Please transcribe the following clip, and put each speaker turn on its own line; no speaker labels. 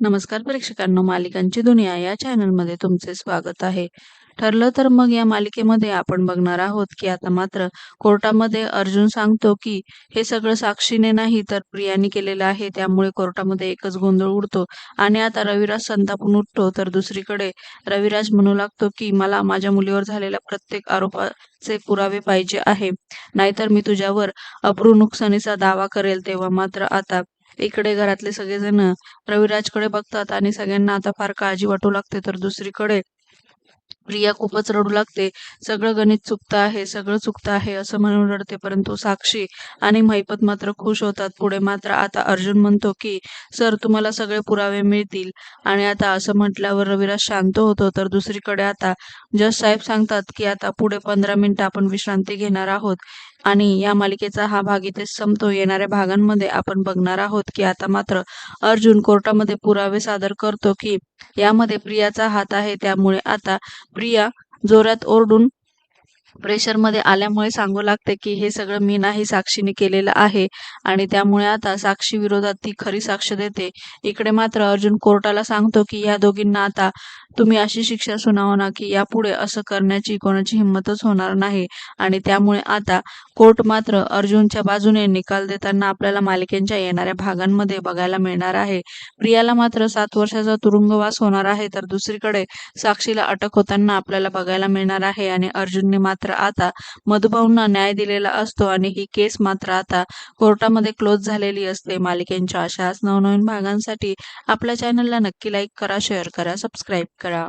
नमस्कार प्रेक्षकांनो मालिकांची दुनिया या चॅनलमध्ये तुमचे स्वागत आहे. ठरलं तर मग या मालिकेमध्ये आपण बघणार आहोत की आता मात्र कोर्टामध्ये अर्जुन सांगतो की हे सगळं साक्षीने नाही तर प्रियाने केलेलं आहे त्यामुळे कोर्टामध्ये एकच गोंधळ उडतो आणि आता रविराज संतापून उठतो. तर दुसरीकडे रविराज म्हणू लागतो की मला माझ्या मुलीवर झालेल्या प्रत्येक आरोपाचे पुरावे पाहिजे आहे. नाहीतर मी तुझ्यावर अब्रू नुकसानीचा दावा करेल तेव्हा मात्र आता इकडे घरातले सगळेजण रविराजकडे बघतात आणि सगळ्यांना आता फार काळजी वाटू लागते तर दुसरीकडे प्रिया खूपच रडू लागते. सगळं गणित चुकतं आहे सगळं चुकतं आहे असं म्हणून रडते परंतु साक्षी आणि महिपत मात्र खुश होतात. पुढे मात्र आता अर्जुन म्हणतो की सर तुम्हाला सगळे पुरावे मिळतील. आणि आता असं म्हटल्यावर रविराज शांत होतो. तर दुसरीकडे आता जज साहेब सांगतात की आता पुढे पंधरा मिनिटं आपण विश्रांती घेणार आहोत आणि या मालिकेचा हा भाग इथेच संपतो. येणाऱ्या भागांमध्ये आपण बघणार आहोत की आता मात्र अर्जुन कोर्टामध्ये पुरावे सादर करतो की यामध्ये प्रियाचा हात आहे. त्यामुळे आता प्रिया जोरात ओरडून प्रेशरमध्ये आल्यामुळे सांगू लागते की हे सगळं मी नाही साक्षीने केलेलं आहे आणि त्यामुळे आता साक्षी विरोधात ती खरी साक्ष देते. इकडे मात्र अर्जुन कोर्टाला सांगतो की या दोघींना आता तुम्ही अशी शिक्षा सुनावा ना की यापुढे असं करण्याची कोणाची हिंमतच होणार नाही. आणि त्यामुळे आता कोर्ट मात्र अर्जुनच्या बाजूने निकाल देताना आपल्याला मालिकेच्या येणाऱ्या भागांमध्ये बघायला मिळणार आहे. प्रियाला मात्र सात वर्षाचा तुरुंगवास होणार आहे तर दुसरीकडे साक्षीला अटक होताना आपल्याला बघायला मिळणार आहे आणि अर्जुनने मात्र आता मधुभाऊंना न्याय दिलेला असतो आणि ही केस मात्र आता कोर्टामध्ये क्लोज झालेली असते. मालिकेंच्या अशाच नवनवीन भागांसाठी आपल्या चॅनलला नक्की लाईक करा शेअर करा सबस्क्राईब करा.